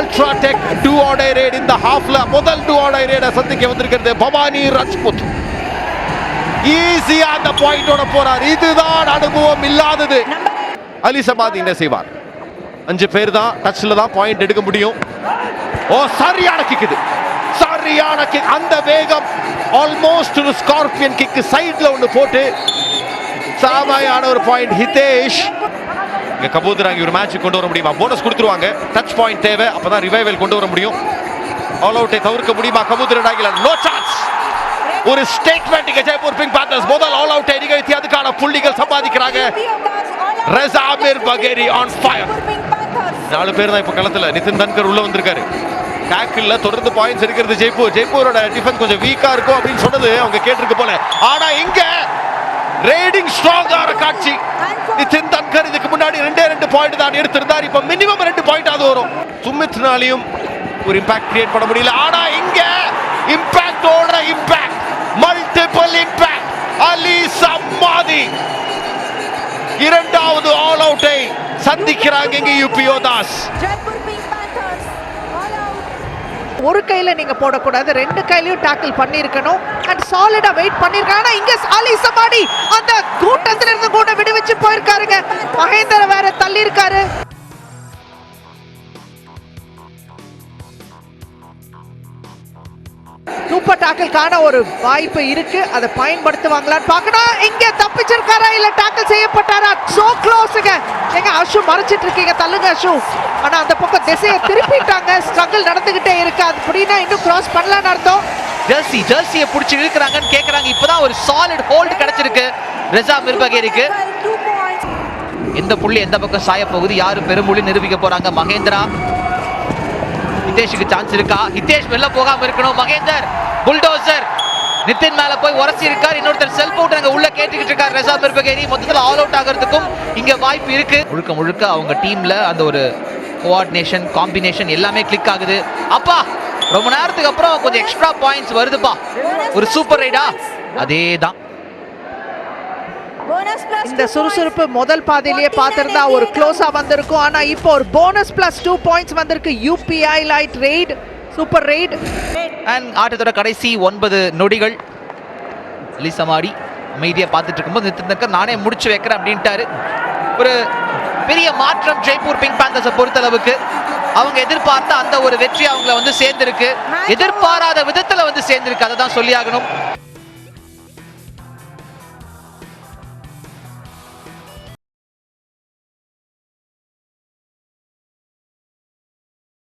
Ultra tech do or die raid இந்த ஹாஃப்ல முதல் டூ ஆடை ரேட சந்திக்க வந்திருக்கிறது. பவானி ராஜ்புத். ஈஸியா அந்த பாயிண்டோட போறார். இதுதான் அனுபவம் இல்லாதது. அலி சமாதி என்ன செய்வார்? அஞ்சு பேர் தான் டச்ல தான் பாயிண்ட் எடுக்க முடியும். ஓ சரியான கிக் சரியான கிக் அந்த வேகம் ஆல்மோஸ்ட் ஒரு ஸ்கார்பியன் கிக் சைடுல ஒன்னு போட்டு சாமாயான ஒரு பாயிண்ட் ஹிதேஷ். இங்க கபூதராங்கி ஒரு மேட்ச் கொண்டு வர முடியுமா? போனஸ் கொடுத்துருவாங்க. டச் பாயிண்ட் தேவை. அப்பதான் ரிவைவல் கொண்டு வர முடியும். ஆல் அவுட்டை தவிர்க்க முடியுமா? கபூதரடாகில நோ சான்ஸ் ஒரு ஸ்டேட்மெண்ட் இங்க ஜெய்ப்பூர் பிங்க் பேந்தர்ஸ் முதல் ஆல் அவுட்டை நிகழ்த்தி அதுக்கான புள்ளிகள் சம்பாதிக்கிறாங்க. Reza Amir Bagheri on fire நாலு பேர் தான் இப்ப களத்துல. நிதின் தன்கர் உள்ள வந்திருக்காரு. டேக்கிள்ல தொடர்ந்து பாயிண்ட்ஸ் எடுக்கிறது ஜெய்ப்பூர். ஜெய்ப்பூரோட டிஃபென்ஸ் கொஞ்சம் வீக்கா இருக்கும் அப்படின்னு சொன்னது அவங்க கேட்டிருக்கு போல. ஆனா இங்க ரேடிங் ஸ்ட்ராங்கான காட்சி. நிதின் தன்கர் இதுக்கு முன்னாடி ரெண்டே ரெண்டு பாயிண்ட் தான் எடுத்திருந்தார். இப்போ மினிமம் ரெண்டு பாயிண்ட் அது வரும். சுமித்னாலையும் ஒரு இம்பாக்ட் கிரியேட் பண்ண முடியல. ஆனா இங்க இம்பாக்டோட இம்பாக்ட் மல்டிபிள் இம்பாக்ட் அலி சம்மாதி. இரண்டாவது ஆல் அவுட்டை சந்திக்கிறாங்க இங்க யூபியோ தாஸ். ஒரு கையில் நீங்க போடக்கூடாது ரெண்டு கையிலையும் டேக்கிள் பண்ணிருக்கணும் அண்ட் சாலிடாக வெயிட் பண்ணிருக்காங்க ஆனால் இங்கே அலி சமாடி அந்த கூட்டத்துல இருந்து கூட விடுவிச்சு போயிருக்காருங்க. மகேந்திர வேற தள்ளி இருக்காரு சூப்பர் டாக்கிள்கான ஒரு வாய்ப்பு இருக்கு. அதை பயன்படுத்துவாங்களான்னு பார்க்கணும். இங்க தப்பிச்சிருக்காரா? இல்லை டாக்கிள் செய்யப்பட்டார்? மறைச்சிட்டு இருக்கீங்க தள்ளுங்க ஷூ ஆனா அந்த பக்கம் திசையை திருப்பிட்டாங்க. ஸ்ட்ரகிள் நடந்துகிட்டே இருக்கு. அது அப்படின்னா இன்னும் கிராஸ் பண்ணலாம்னு அர்த்தம். ஜெர்சி ஜெர்சியை பிடிச்சி இழுக்கிறாங்கன்னு கேட்கறாங்க இப்பதான் ஒரு சாலிட் ஹோல்டு கிடைச்சிருக்கு. ரெசா மிர்பகேரிக்கு எந்த புள்ளி எந்த பக்கம் சாய போகுது? யாரு பெரும்புள்ளி நிரூபிக்க போறாங்க? மகேந்திரா. ஹிதேஷுக்கு சான்ஸ் இருக்கா? ஹிதேஷ் வெளில போகாம இருக்கணும். மகேந்தர் புல்டோ நிதின் மேல போய் உரசி இருக்கார். இன்னொருத்தர் செல்ஃப் அவுட் அங்க உள்ள கேட்டுக்கிட்டு இருக்கார். ரெசா மிர்பகேரி மொத்தத்துல ஆல் அவுட் ஆகிறதுக்கும் இங்க வாய்ப்பு இருக்கு. முழுக்க முழுக்க அவங்க டீம்ல அந்த ஒரு கோஆர்டினேஷன் காம்பினேஷன் எல்லாமே கிளிக் ஆகுது. அப்பா ரொம்ப நேரத்துக்கு அப்புறம் கொஞ்சம் எக்ஸ்ட்ரா பாயிண்ட்ஸ் வருதுப்பா. ஒரு சூப்பர் ரைடா அதே தான் இந்த சுறுசுறுப்பு முதல் பாதையிலேயே பார்த்திருந்தா ஒரு க்ளோஸா வந்திருக்கும். ஆனா இப்போ ஒரு போனஸ் பிளஸ் டூ பாயிண்ட்ஸ் வந்திருக்கு. UPI light raid super raid and ஆட்டத்தோட கடைசி ஒன்பது நொடிகள். லிசமாடி அமைதியா பார்த்துட்டு இருக்கும்போது தக்கர் நானே முடிச்சு வைக்கிறேன் அப்படின்ட்டாரு. ஒரு பெரிய மாற்றம் ஜெய்ப்பூர் பிங்க் பேந்தர்ஸை பொறுத்தளவுக்கு. அவங்க எதிர்பார்த்த அந்த ஒரு வெற்றி அவங்கள வந்து சேர்ந்திருக்கு. எதிர்பாராத விதத்துல வந்து சேர்ந்திருக்கு. அதை தான் சொல்லி ஆகணும்